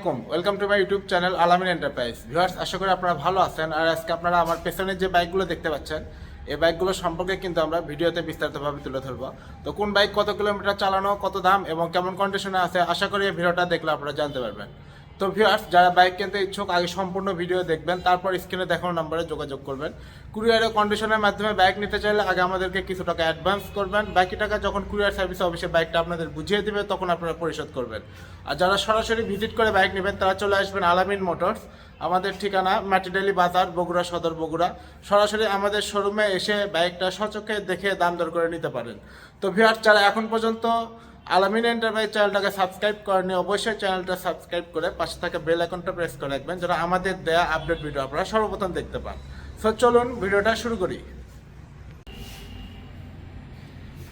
আলাইকুম welcome to my YouTube channel Alamin enterprise viewers আশা করি আপনারা ভালো আছেন। আর আজকে আপনারা আমার পেছনের যে বাইকগুলো দেখতে পাচ্ছেন, এই বাইকগুলো সম্পর্কে কিন্তু আমরা ভিডিওতে বিস্তারিতভাবে তুলে ধরবো। তো কোন বাইক কত কিলোমিটার চালানো, কত দাম এবং কেমন কন্ডিশনে আছে, আশা করি এই ভিডিওটা দেখলে আপনারা জানতে পারবেন। তো ভিউয়ার্স যারা বাইক কিনতে ইচ্ছুক, আগে সম্পূর্ণ ভিডিও দেখবেন, তারপর স্ক্রিনে দেখানো নম্বরে যোগাযোগ করবেন। কুরিয়ারের কন্ডিশনের মাধ্যমে বাইক নিতে চাইলে আগে আমাদেরকে কিছু টাকা অ্যাডভান্স করবেন। বাকি টাকা যখন কুরিয়ার সার্ভিস অফিসে বাইকটা আপনাদের বুঝিয়ে দিবে, তখন আপনারা পরিশোধ করবেন। আর যারা সরাসরি ভিজিট করে বাইক নেবেন, তারা চলে আসবেন আলামিন মোটরস আমাদের ঠিকানা মাটিডালি বাজার, বগুড়া সদর বগুড়া। সরাসরি আমাদের শোরুমে এসে বাইকটা সচক্ষে দেখে দাম দর করে নিতে পারেন। তো ভিউয়ার্স যারা এখন পর্যন্ত আলামিন এন্টারপ্রাইজ চ্যানেলটাকে সাবস্ক্রাইব করেনি অবশ্যই চ্যানেলটা সাবস্ক্রাইব করে পাশে থাকা বেল আইকনটা প্রেস করে রাখবেন যেন আমাদের দেয়া আপডেট ভিডিও আপনারা সর্বপ্রথম দেখতে পান। সো চলুন ভিডিওটা শুরু করি।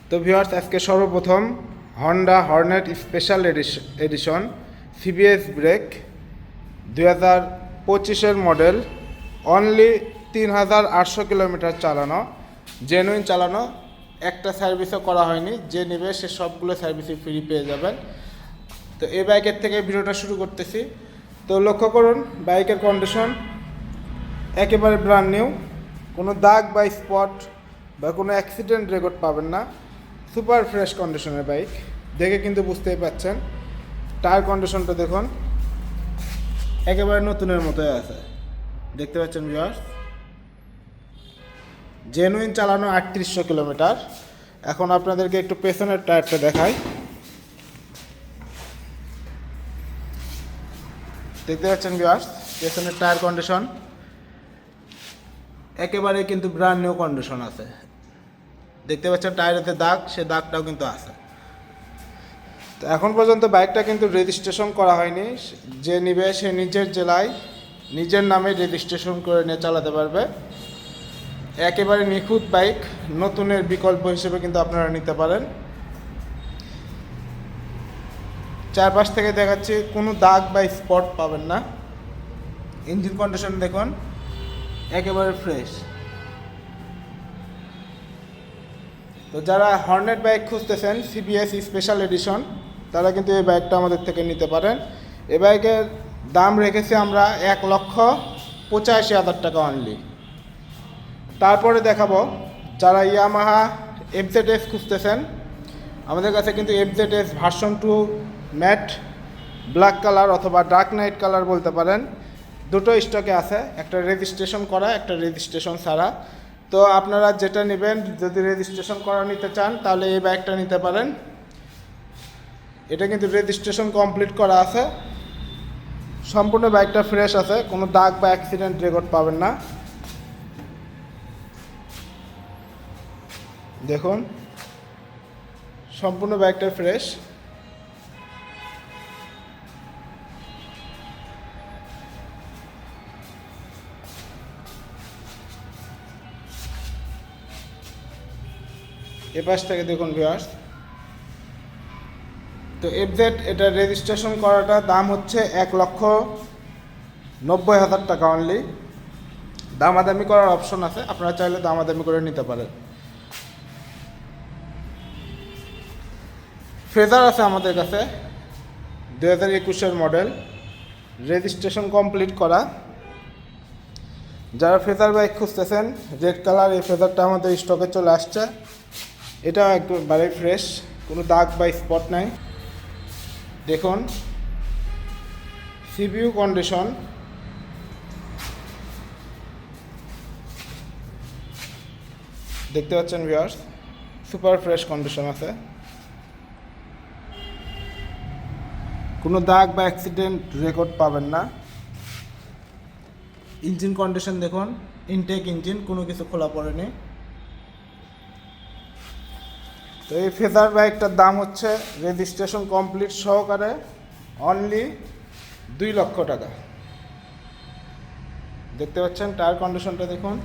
তো ভিউয়ার্স আজকে সর্বপ্রথম Honda Hornet special edition CBS brake দুই হাজার পঁচিশের মডেল অনলি তিন হাজার আটশো কিলোমিটার চালানো জেনুইন চালানো একটা সার্ভিসও করা হয়নি, যে নেবে সে সবগুলো সার্ভিসই ফ্রি পেয়ে যাবেন। তো এই বাইকের থেকে ভিডিওটা শুরু করতেছি। তো লক্ষ্য করুন বাইকের কন্ডিশন একেবারে ব্র্যান্ড নিউ কোনো দাগ বা স্পট বা কোনো অ্যাক্সিডেন্ট রেকর্ড পাবেন না। সুপার ফ্রেশ কন্ডিশনের বাইক দেখে কিন্তু বুঝতেই পাচ্ছেন। টায়ার কন্ডিশনটা দেখুন। একেবারে নতুনের মতোই আছে। দেখতে পাচ্ছেন ভিউয়ার্স জেনুইন চালানো আটত্রিশশো কিলোমিটার। এখন আপনাদেরকে একটু পেছনের টায়ারটা দেখাই। দেখতে পাচ্ছেন ভিউয়ার্স পেছনের টায়ার কন্ডিশন একেবারে কিন্তু ব্র্যান্ড নিউ কন্ডিশন আছে। দেখতে পাচ্ছেন টায়ারেতে দাগ, সে দাগটাও কিন্তু আছে। তো এখন পর্যন্ত বাইকটা কিন্তু রেজিস্ট্রেশন করা হয়নি। যে নিবে সে নিজের জেলায়, নিজের নামে রেজিস্ট্রেশন করে নিয়ে চালাতে পারবে। একেবারে নিখুঁত বাইক, নতুনের বিকল্প হিসেবে কিন্তু আপনারা নিতে পারেন। চারপাশ থেকে দেখাচ্ছি, কোনো দাগ বা স্পট পাবেন না। ইঞ্জিন কন্ডিশন দেখুন, একেবারে ফ্রেশ। তো যারা হর্নেট বাইক খুঁজতেছেন সিবিএস স্পেশাল এডিশন তারা কিন্তু এই বাইকটা আমাদের থেকে নিতে পারেন। এ বাইকের দাম রেখেছি আমরা এক লক্ষ পঁচাশি হাজার টাকা অনলি তারপরে দেখাবো যারা ইয়ামাহা এফজেড এস খুঁজতেছেন, আমাদের কাছে কিন্তু FZ S version two matt black colour অথবা ডার্ক নাইট কালার বলতে পারেন। দুটো স্টকে আছে, একটা রেজিস্ট্রেশন করা, একটা রেজিস্ট্রেশন ছাড়া। তো আপনারা যেটা নেবেন, যদি রেজিস্ট্রেশন করা নিতে চান, তাহলে এই ব্যাগটা নিতে পারেন। এটা কিন্তু রেজিস্ট্রেশন কমপ্লিট করা আছে। সম্পূর্ণ বাইকটা ফ্রেশ আছে, কোনো দাগ বা অ্যাক্সিডেন্ট রেকর্ড পাবেন না। দেখুন, সম্পূর্ণ বাইকটা ফ্রেশ এ পাশ থেকে দেখুন ভিউয়ার্স তো এফজেড এটা রেজিস্ট্রেশন করাটা দাম হচ্ছে এক লক্ষ নব্বই হাজার টাকা অনলি দামাদামি করার অপশন আছে, আপনারা চাইলে দামাদামি করে নিতে পারেন। ফ্রেজার আছে আমাদের কাছে। দু হাজার একুশের মডেল। রেজিস্ট্রেশন কমপ্লিট করা। যারা ফেজার বাইক খুঁজতেছেন রেড কালার এই ফেজারটা আমাদের স্টকে চলে আসছে। এটাও একবারে ফ্রেশ কোনো দাগ বা স্পট নাই। দেখুন সিপিইউ কন্ডিশন দেখতে পাচ্ছেন ভিউয়ার্স সুপার ফ্রেশ কন্ডিশন আছে। কোনো দাগ বা অ্যাক্সিডেন্ট রেকর্ড পাবেন না। ইঞ্জিন কন্ডিশন দেখুন ইনটেক ইঞ্জিন কোনো কিছু খোলা পড়েনি। তো এই ফেজার বাইকটার দাম হচ্ছে রেজিস্ট্রেশন কমপ্লিট সহকারে অনলি দুই লক্ষ টাকা। দেখতে পাচ্ছেন টায়ার কন্ডিশনটা দেখুন,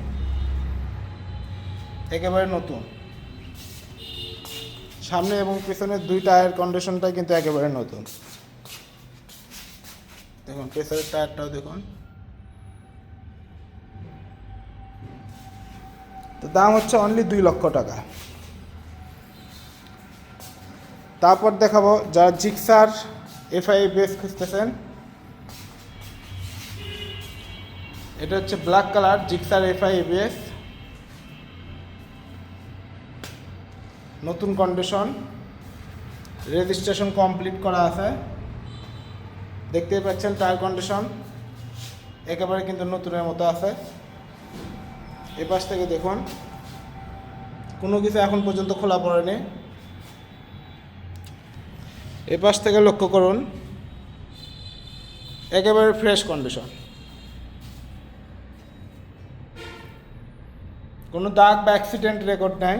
একেবারে নতুন। সামনে এবং পিছনে দুই টায়ার কন্ডিশনটা কিন্তু একেবারে নতুন। দেখুন প্রেসারের টায়ারটাও দেখুন। তো দাম হচ্ছে অনলি দুই লক্ষ টাকা। তারপর দেখাবো যারা জিক্সার এফআই বেস খুঁজতেছেন। এটা হচ্ছে black colour Gixxer FI base. নতুন কন্ডিশন রেজিস্ট্রেশন কমপ্লিট করা আছে। দেখতেই পাচ্ছেন টায়ার কন্ডিশন একেবারে কিন্তু নতুনের মতো আছে। এ পাশ থেকে দেখুন, কোনো কিছু এখন পর্যন্ত খোলা পড়েনি। এ পাশ থেকে লক্ষ্য করুন, একেবারে ফ্রেশ কন্ডিশন কোনো দাগ বা অ্যাক্সিডেন্ট রেকর্ড নাই।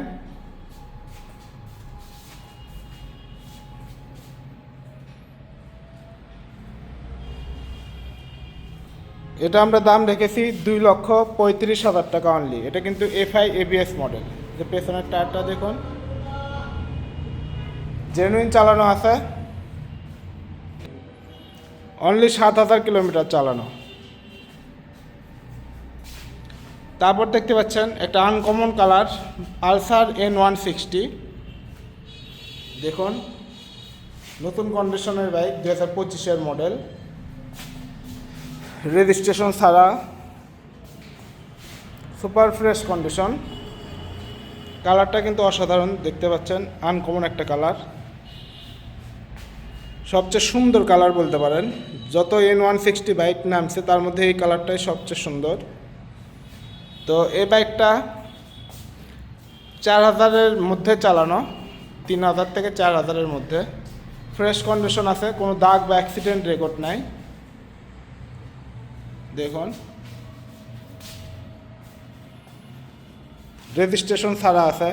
এটা আমরা দাম রেখেছি দুই লক্ষ পঁয়ত্রিশ হাজার টাকা অনলি এটা কিন্তু এফআই এবিএস মডেল যে পেছনের টায়ারটা দেখুন। জেনুইন চালানো আছে। অনলি সাত হাজার কিলোমিটার চালানো। তারপর দেখতে পাচ্ছেন একটা uncommon colour Pulsar N one sixty দেখুন, নতুন কন্ডিশনের বাইক দু হাজার পঁচিশের মডেল রেজিস্ট্রেশন ছাড়া সুপার ফ্রেশ কন্ডিশন। কালারটা কিন্তু অসাধারণ, দেখতে পাচ্ছেন, আনকমন একটা কালার। সবচেয়ে সুন্দর কালার বলতে পারেন। যত এন ওয়ান সিক্সটি বাইক নামছে, তার মধ্যে এই কালারটাই সবচেয়ে সুন্দর। তো এই বাইকটা চার হাজারের মধ্যে চালানো, তিন হাজার থেকে চার হাজারের মধ্যে। ফ্রেশ কন্ডিশন আছে, কোনো দাগ বা অ্যাক্সিডেন্ট রেকর্ড নাই। দেখুন। রেজিস্ট্রেশন ছাড়া আছে।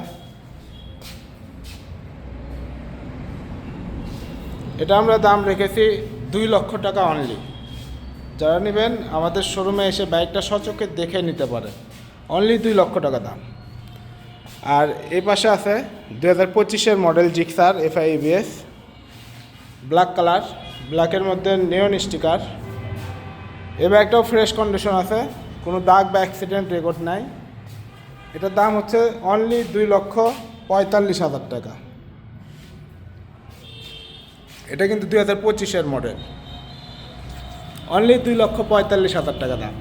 এটা আমরা দাম রেখেছি দুই লক্ষ টাকা অনলি যারা নেবেন, আমাদের শোরুমে এসে বাইকটা সচক্ষে দেখে নিতে পারে। অনলি দুই লক্ষ টাকা দাম। আর এই পাশে আছে দু হাজার পঁচিশের model Gixxer FI ABS black colour ব্ল্যাকের মধ্যে নেওন স্টিকার এ ব্যাগটাও ফ্রেশ কন্ডিশন আছে। কোনো দাগ বা অ্যাক্সিডেন্ট রেকর্ড নাই। এটার দাম হচ্ছে অনলি দুই লক্ষ পঁয়তাল্লিশ হাজার টাকা। এটা কিন্তু দুই হাজার পঁচিশের মডেল অনলি দুই লক্ষ পঁয়তাল্লিশ হাজার টাকা দাম।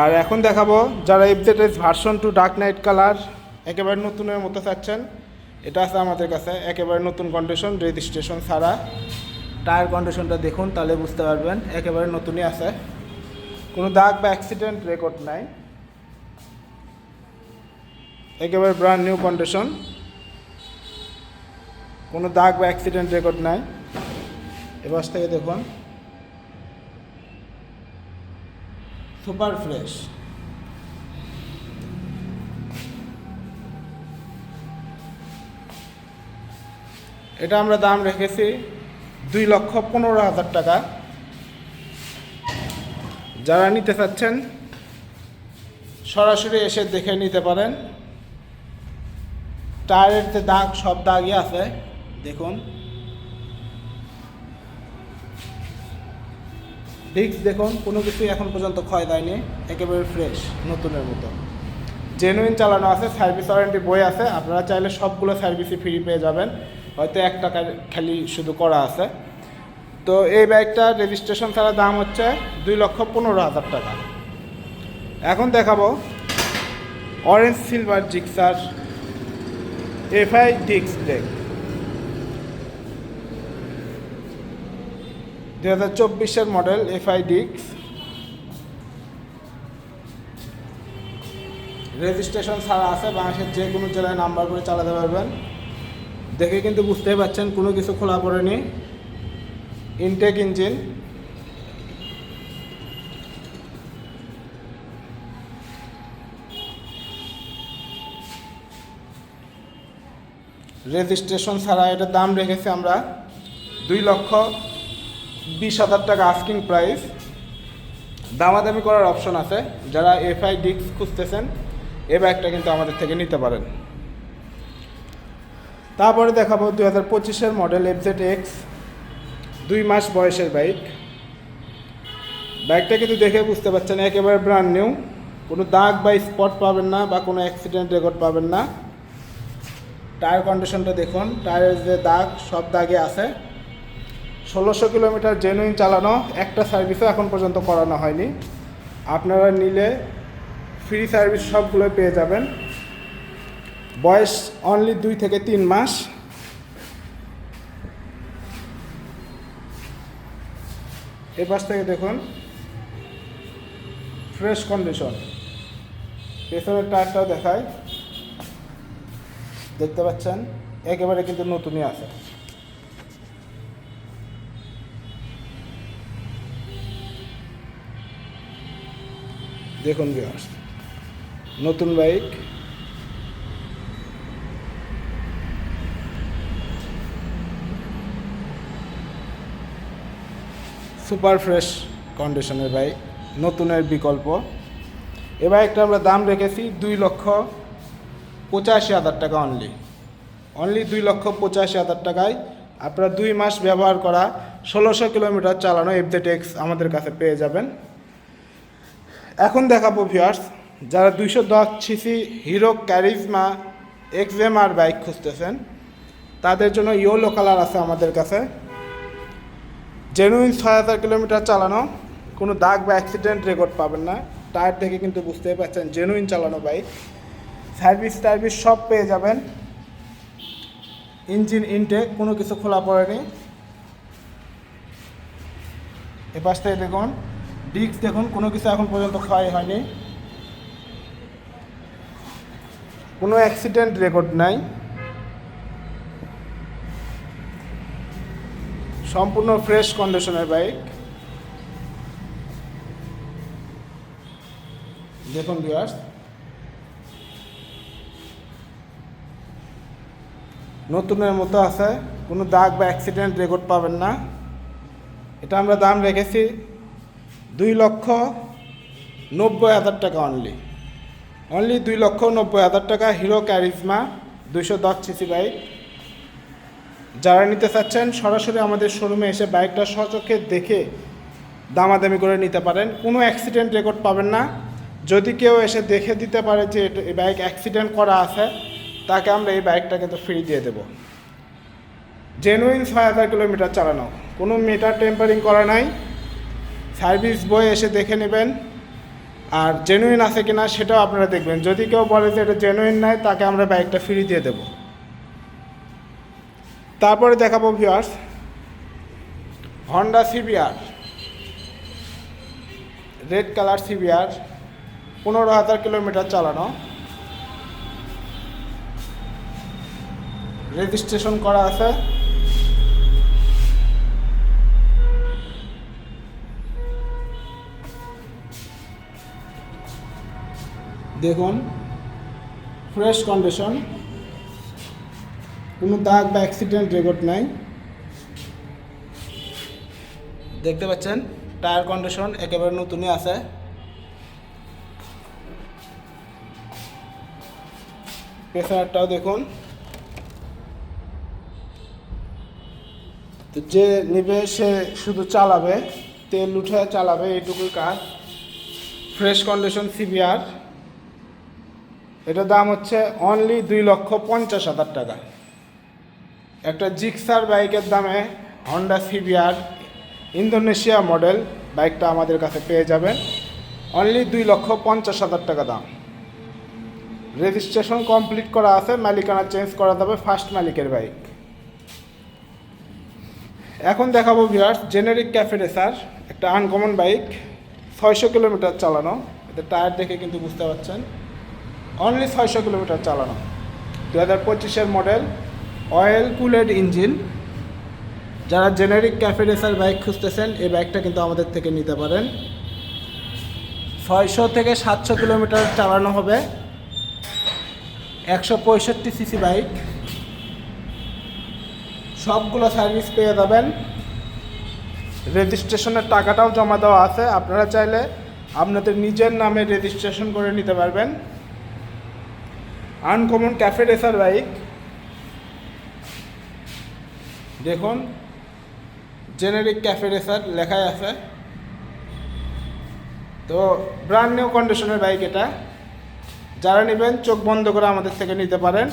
আর এখন দেখাবো যারা FZS version two dark knight colour একেবারে নতুনের মতো চাচ্ছেন, এটা আছে আমাদের কাছে, একেবারে নতুন কন্ডিশন রেজিস্ট্রেশন ছাড়া। টায়ার কন্ডিশনটা দেখুন, তাহলে বুঝতে পারবেন। একেবারে নতুনই আছে। কোনো দাগ বা অ্যাক্সিডেন্ট রেকর্ড নাই। একেবারে ব্র্যান্ড নিউ কন্ডিশন কোনো দাগ বা অ্যাক্সিডেন্ট রেকর্ড নাই। এবার থেকে দেখুন। Super fresh. এটা আমরা দাম রেখেছি দুই লক্ষ পনেরো হাজার টাকা। যারা নিতে চাচ্ছেন, সরাসরি এসে দেখে নিতে পারেন। টায়ারের যে দাগ, সব দাগই আছে, দেখুন। ডিস্ক দেখুন, কোনো কিছুই এখন পর্যন্ত ক্ষয় দেয়নি, একেবারে ফ্রেশ, নতুনের মতো। জেনুইন চালানো আছে সার্ভিস ওয়ারেন্টি বই আছে, আপনারা চাইলে সবগুলো সার্ভিসই ফ্রি পেয়ে যাবেন। হয়তো এক টাকার খালি শুধু করা আছে। তো এই বাইকটা রেজিস্ট্রেশন ছাড়া দাম হচ্ছে দুই লক্ষ পনেরো হাজার টাকা। এখন দেখাবো অরেঞ্জ সিলভার জিক্সার এফআই ডিক্স ব্রেক দু হাজার চব্বিশের মডেল এফআই ডিক্স রেজিস্ট্রেশন ছাড়া আছে, বাংলাদেশের যে কোনো জেলায় নাম্বার করে চালাতে পারবেন। দেখে কিন্তু বুঝতেই পারছেন কোনো কিছু খোলা পড়েনি। ইনটেক ইঞ্জিন রেজিস্ট্রেশন ছাড়া এটার দাম রেখেছি আমরা দুই লক্ষ বিশ হাজার টাকা আস্কিং প্রাইস দামাদামি করার অপশন আছে। যারা এফআই ডিক্স খুঁজতেছেন এ ব্যাগটা কিন্তু আমাদের থেকে নিতে পারেন। তারপরে দেখাবো দু হাজার পঁচিশের মডেল এফজেড এক্স, দুই মাস বয়সের বাইক। বাইকটা কিন্তু দেখে বুঝতে পারছেন একেবারে ব্র্যান্ড নিউ কোনো দাগ বা স্পট পাবেন না বা কোনো অ্যাক্সিডেন্ট রেকর্ড পাবেন না। টায়ার কন্ডিশনটা দেখুন টায়ারের যে দাগ, সব দাগে আছে। ষোলোশো কিলোমিটার জেনুইন চালানো, একটা সার্ভিসও এখন পর্যন্ত করানো হয়নি। আপনারা নিলে ফ্রি সার্ভিস সবগুলো পেয়ে যাবেন। বয়স অনলি দুই থেকে তিন মাস। এ পাশ থেকে দেখুন ফ্রেশ কন্ডিশন পেছনের টায়ারটাও দেখায় দেখতে পাচ্ছেন, একেবারে কিন্তু নতুনই আছে। দেখুন ভিউয়ার্স নতুন বাইক। সুপার ফ্রেশ কন্ডিশনের বাইক, নতুনের বিকল্প। এ বাইকটা আমরা দাম রেখেছি দুই লক্ষ পঁচাশি হাজার টাকা অনলি অনলি দুই লক্ষ পঁচাশি হাজার টাকায় আপনারা দুই মাস ব্যবহার করা ষোলোশো কিলোমিটার চালানো এফজেটেক্স আমাদের কাছে পেয়ে যাবেন। এখন দেখাবো ভিউয়ার্স যারা দুইশো দশ CC Hero Karizma XMR bike খুঁজতেছেন, তাদের জন্য ইয়োলো কালার আছে আমাদের কাছে। জেনুইন ছয় হাজার কিলোমিটার চালানো, কোনো দাগ বা অ্যাক্সিডেন্ট রেকর্ড পাবেন না। টায়ার দেখে কিন্তু বুঝতেই পারছেন জেনুইন চালানো বাইক। সার্ভিস টার্ভিস সব পেয়ে যাবেন। ইঞ্জিন ইনটেক কোনো কিছু খোলা পড়েনি। এপাশ থেকে দেখুন, ডিস্ক দেখুন, কোনো কিছু এখন পর্যন্ত ক্ষয় হয়নি। কোনো অ্যাক্সিডেন্ট রেকর্ড নাই। সম্পূর্ণ ফ্রেশ কন্ডিশনের বাইক দেখুন ভিউয়ার্স নতুনের মতো আছে, কোনো দাগ বা অ্যাক্সিডেন্ট রেকর্ড পাবেন না। এটা আমরা দাম রেখেছি দুই লক্ষ নব্বই হাজার টাকা অনলি অনলি দুই লক্ষ নব্বই হাজার টাকা হিরো ক্যারিজমা দুইশো দশ সিসি বাইক। যারা নিতে চাচ্ছেন, সরাসরি আমাদের শোরুমে এসে বাইকটা সচক্ষে দেখে দামাদামি করে নিতে পারেন। কোনো অ্যাক্সিডেন্ট রেকর্ড পাবেন না। যদি কেউ এসে দেখে দিতে পারে যে এই বাইক অ্যাক্সিডেন্ট করা আছে, তাকে আমরা এই বাইকটা কিন্তু ফ্রি দিয়ে দেবো। জেনুইন ছয় হাজার কিলোমিটার চালানো। কোনো মিটার টেম্পারিং করা নাই। সার্ভিস বই এসে দেখে নেবেন। আর জেনুইন আছে কি না সেটাও আপনারা দেখবেন। যদি কেউ বলে যে এটা জেনুইন নাই, তাকে আমরা বাইকটা ফ্রি দিয়ে দেবো। তারপরে দেখাবো viewers Honda CBR red colour CBR পনেরো হাজার কিলোমিটার চালানো। রেজিস্ট্রেশন করা আছে। দেখুন ফ্রেশ কন্ডিশন কোনো দাগ বা অ্যাক্সিডেন্ট রেকর্ড নাই। দেখতে পাচ্ছেন টায়ার কন্ডিশন একেবারে নতুনই আছে। প্রেসারটাও দেখুন। তো যে নিবে, সে শুধু চালাবে, তেল উঠে চালাবে, এইটুকুই কাজ। ফ্রেশ কন্ডিশন সিবিআর এটার দাম হচ্ছে অনলি দুই লক্ষ পঞ্চাশ হাজার টাকা। একটা জিক্সার বাইকের দামে হন্ডা সিবিআর ইন্দোনেশিয়া মডেল বাইকটা আমাদের কাছে পেয়ে যাবেন। অনলি দুই লক্ষ পঞ্চাশ হাজার টাকা দাম। রেজিস্ট্রেশন কমপ্লিট করা আছে, মালিকানা চেঞ্জ করা যাবে ফার্স্ট মালিকের বাইক। এখন দেখাবো ভিউয়ার্স জেনেরিক ক্যাফে রেসার একটা আনকমন বাইক ছয়শো কিলোমিটার চালানো। এটা টায়ার দেখে কিন্তু বুঝতে পারছেন। অনলি ছয়শো কিলোমিটার চালানো। দু হাজার পঁচিশের মডেল অয়েল কুলেড ইঞ্জিন যারা জেনারিক ক্যাফে রেসার বাইক খুঁজতেছেন, এই বাইকটা কিন্তু আমাদের থেকে নিতে পারেন। ছয়শো থেকে সাতশো কিলোমিটার চালানো হবে। একশো পঁয়ষট্টি সিসি বাইক সবগুলো সার্ভিস পেয়ে যাবেন। রেজিস্ট্রেশনের টাকাটাও জমা দেওয়া আছে। আপনারা চাইলে আপনাদের নিজের নামে রেজিস্ট্রেশন করে নিতে পারবেন। Uncommon cafe racer bike. দেখুন জেনেরিক ক্যাফে রেসার লেখাই আছে। তো ব্র্যান্ড নিউ কন্ডিশনের বাইক এটা। যারা নেবেন, চোখ বন্ধ করে আমাদের থেকে নিতে পারেন।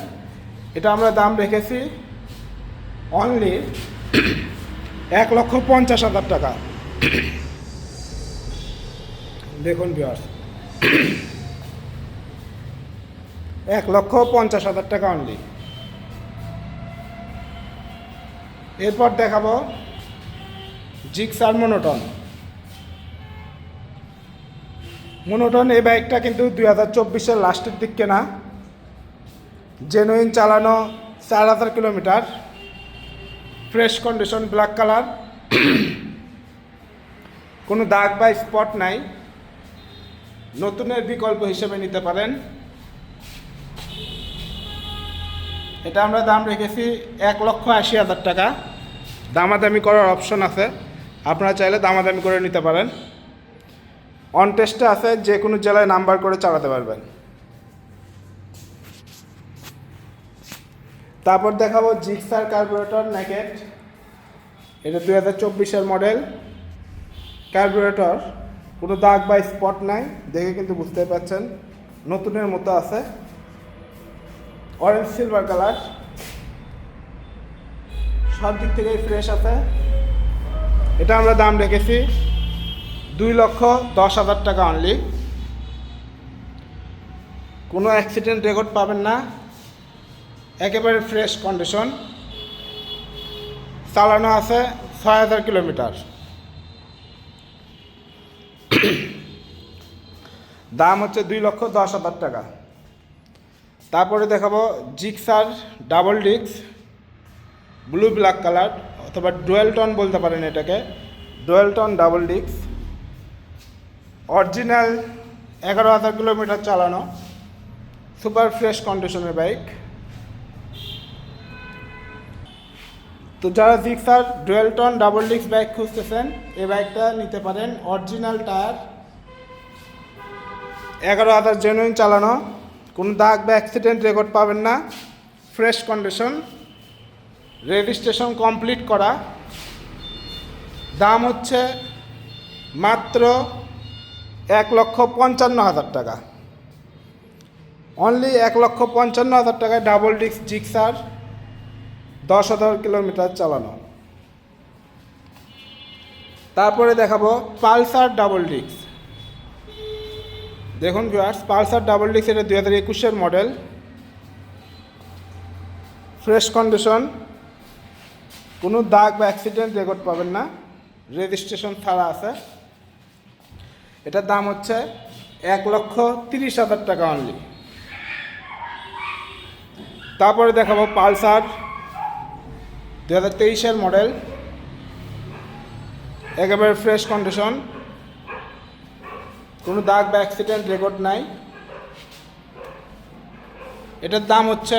এটা আমরা দাম রেখেছি অনলি এক লক্ষ পঞ্চাশ হাজার টাকা। দেখুন বিয়ার এক লক্ষ পঞ্চাশ হাজার টাকা অনলি এরপর দেখাবো জিক্সার মনোটন। মনোটন এই বাইকটা কিন্তু দুই হাজার চব্বিশের লাস্টের দিক কেনা। জেনুইন চালানো চার হাজার kilometre. Fresh condition black colour কোনো দাগ বা স্পট নাই। নতুনের বিকল্প হিসেবে নিতে পারেন। এটা আমরা দাম রেখেছি এক লক্ষ আশি হাজার টাকা। দামাদামি করার অপশন আছে। আপনারা চাইলে দামাদামি করে নিতে পারেন। অন টেস্টে আছে, যে কোনো জেলায় নাম্বার করে চালাতে পারবেন। তারপর দেখাবো জিক্সার কার্বোরেটর নেকেট। এটা দুই হাজার চব্বিশের মডেল। কার্বোরেটর, কোনো দাগ বা স্পট নাই, দেখে কিন্তু বুঝতে পারছেন। নতুনের মতো আছে। অরেঞ্জ সিলভার কালার সব দিক থেকেই ফ্রেশ আছে। এটা আমরা দাম রেখেছি দুই লক্ষ দশ হাজার টাকা অনলি কোনো অ্যাক্সিডেন্ট রেকর্ড পাবেন না। একেবারে ফ্রেশ কন্ডিশন চালানো আছে ছয় হাজার কিলোমিটার। দাম হচ্ছে দুই লক্ষ দশ হাজার টাকা। তারপরে দেখাবো জিক্সার ডাবল ডিক্স ব্লু ব্ল্যাক কালার, অথবা ডুয়েল টন বলতে পারেন এটাকে। ডুয়েল টন ডাবল ডিক্স অরিজিনাল এগারো হাজার কিলোমিটার চালানো, সুপার ফ্রেশ কন্ডিশনের বাইক। তো যারা জিক্সার ডুয়েল টন ডাবল ডিক্স বাইক খুঁজতেছেন, এই বাইকটা নিতে পারেন। অরিজিনাল টায়ার, এগারো হাজার জেনুইন চালানো। কোনো দাগ বা অ্যাক্সিডেন্ট রেকর্ড পাবেন না। ফ্রেশ কন্ডিশন রেজিস্ট্রেশন কমপ্লিট করা। দাম হচ্ছে মাত্র এক লক্ষ পঞ্চান্ন হাজার টাকা। অনলি এক লক্ষ পঞ্চান্ন হাজার টাকায় ডাবল ডিস্ক জিক্সার দশ হাজার কিলোমিটার চালানো। তারপরে দেখাবো পালসার ডাবল ডিস্ক দেখুন ভিউয়ার্স পালসার ডাবল ডিস্ক এটা দুই হাজার একুশের মডেল ফ্রেশ কন্ডিশন কোনো দাগ বা অ্যাক্সিডেন্ট রেকর্ড পাবেন না। রেজিস্ট্রেশন ছাড়া আছে। এটার দাম হচ্ছে এক লক্ষ তিরিশ হাজার টাকা অনলি তারপরে দেখাবো পালসার দু হাজার তেইশের মডেল একেবারে ফ্রেশ কন্ডিশন কোনো দাগ বা অ্যাক্সিডেন্ট রেকর্ড নাই। এটার দাম হচ্ছে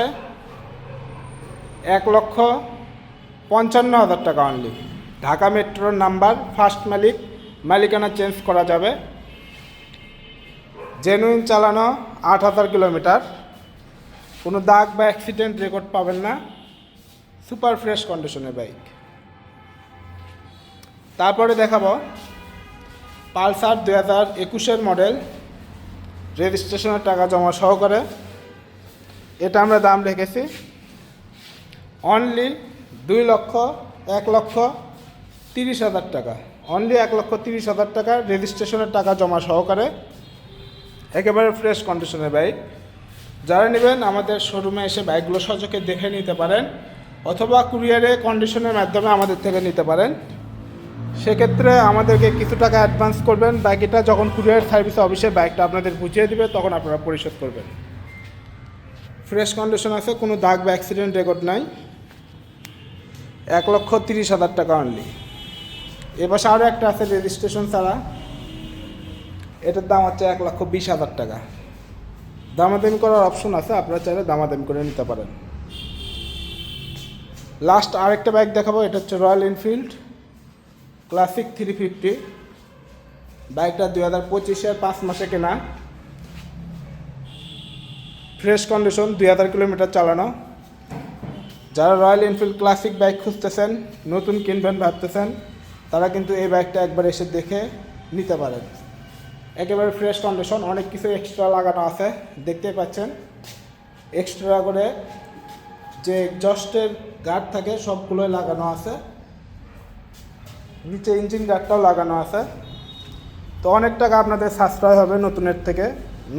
এক লক্ষ পঞ্চান্ন হাজার টাকা অনলি ঢাকা মেট্রোর নাম্বার ফার্স্ট মালিক, মালিকানা চেঞ্জ করা যাবে। জেনুইন চালানো আট হাজার কিলোমিটার। কোনো দাগ বা অ্যাক্সিডেন্ট রেকর্ড পাবেন না। সুপার ফ্রেশ কন্ডিশনের বাইক তারপরে দেখাবো পালসার দু হাজার একুশের মডেল রেজিস্ট্রেশনের টাকা জমা সহকারে। এটা আমরা দাম রেখেছি। অনলি দুই লক্ষ, এক লক্ষ তিরিশ হাজার টাকা। অনলি এক লক্ষ তিরিশ হাজার টাকা রেজিস্ট্রেশনের টাকা জমা সহকারে। একেবারে ফ্রেশ কন্ডিশনের বাইক যারা নেবেন আমাদের শোরুমে এসে বাইকগুলো সচকে দেখে নিতে পারেন, অথবা কুরিয়ারে কন্ডিশনের মাধ্যমে আমাদের থেকে নিতে পারেন। সেক্ষেত্রে আমাদেরকে কিছু টাকা অ্যাডভান্স করবেন। বাকিটা যখন কুরিয়ার সার্ভিস অফিসে বাইকটা আপনাদের বুঝিয়ে দিবে, তখন আপনারা পরিশোধ করবেন। ফ্রেশ কন্ডিশন আছে, কোনো দাগ বা অ্যাক্সিডেন্ট রেকর্ড নাই। এক লক্ষ তিরিশ হাজার টাকা অনলি এপাশে আরও একটা আছে রেজিস্ট্রেশন ছাড়া। এটার দাম হচ্ছে এক লক্ষ বিশ হাজার টাকা। দামাদামি করার অপশন আছে, আপনারা চাইলে দামাদামি করে নিতে পারেন। লাস্ট আরেকটা বাইক দেখাবো, এটা হচ্ছে Royal Enfield classic three fifty, বাইকটা দুই হাজার পঁচিশের পাঁচ মাসে কেনা। ফ্রেশ কন্ডিশন, দুই হাজার কিলোমিটার চালানো। যারা রয়্যাল এনফিল্ড ক্লাসিক বাইক খুঁজতেছেন, নতুন কিনবেন ভাবতেছেন, তারা কিন্তু এই বাইকটা একবার এসে দেখে নিতে পারেন। একেবারে ফ্রেশ কন্ডিশন, অনেক কিছু এক্সট্রা লাগানো আছে, দেখতেই পাচ্ছেন। এক্সট্রা করে যে জস্টের গার্ড থাকে, সবগুলোই লাগানো আছে। নিচে ইঞ্জিন গার্ডটাও লাগানো আছে। তো অনেক টাকা আপনাদের সাশ্রয় হবে নতুনের থেকে।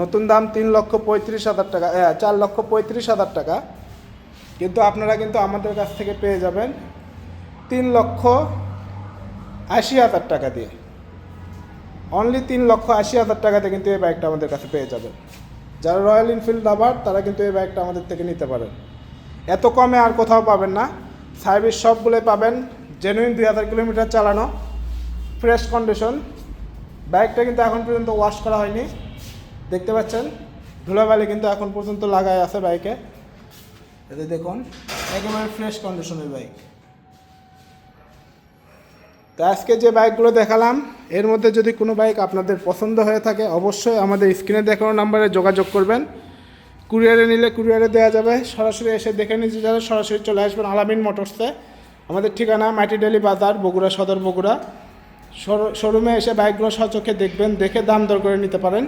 নতুন দাম তিন লক্ষ পঁয়ত্রিশ হাজার টাকা হ্যাঁ চার লক্ষ পঁয়ত্রিশ হাজার টাকা। কিন্তু আপনারা কিন্তু আমাদের কাছ থেকে পেয়ে যাবেন তিন লক্ষ আশি হাজার টাকা দিয়ে। অনলি তিন লক্ষ আশি হাজার টাকাতে কিন্তু এই বাইকটা আমাদের কাছে পেয়ে যাবেন। যারা রয়্যাল এনফিল্ড লাভার তারা কিন্তু এই বাইকটা আমাদের থেকে নিতে পারেন। এত কমে আর কোথাও পাবেন না। সার্ভিস সবগুলোই পাবেন। জেনুইন দুই হাজার কিলোমিটার চালানো ফ্রেশ কন্ডিশন বাইকটা কিন্তু এখন পর্যন্ত ওয়াশ করা হয়নি। দেখতে পাচ্ছেন, ধুলাবালি কিন্তু এখন পর্যন্ত লাগাই আছে বাইকে এতে দেখুন, একেবারে ফ্রেশ কন্ডিশনের বাইক তো আজকে যে বাইকগুলো দেখালাম, এর মধ্যে যদি কোনো বাইক আপনাদের পছন্দ হয়ে থাকে, অবশ্যই আমাদের স্ক্রিনে দেখানো নাম্বারে যোগাযোগ করবেন। কুরিয়ারে নিলে কুরিয়ারে দেওয়া যাবে। সরাসরি এসে দেখে নিতে যাবে সরাসরি চলে আসবেন আলামিন মোটরসে। আমাদের ঠিকানা মাটিডালি বাজার, বগুড়া সদর, বগুড়া। শোরুমে এসে বাইকগুলো সচক্ষে দেখবেন, দেখে দাম দর করে নিতে পারেন।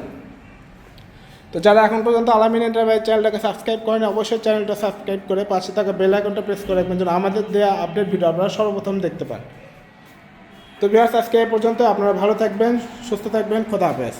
তো যারা এখন পর্যন্ত আলামিন এন্টারপ্রাইজ চ্যানেলটাকে সাবস্ক্রাইব করেন, অবশ্যই চ্যানেলটা সাবস্ক্রাইব করে পাশে থাকা বেল আইকনটা প্রেস করে রাখবেন, যেন আমাদের দেওয়া আপডেট ভিডিও আপনারা সর্বপ্রথম দেখতে পান। তো বিহার আজকে পর্যন্ত আপনারা ভালো থাকবেন, সুস্থ থাকবেন, খোদা হাফেজ।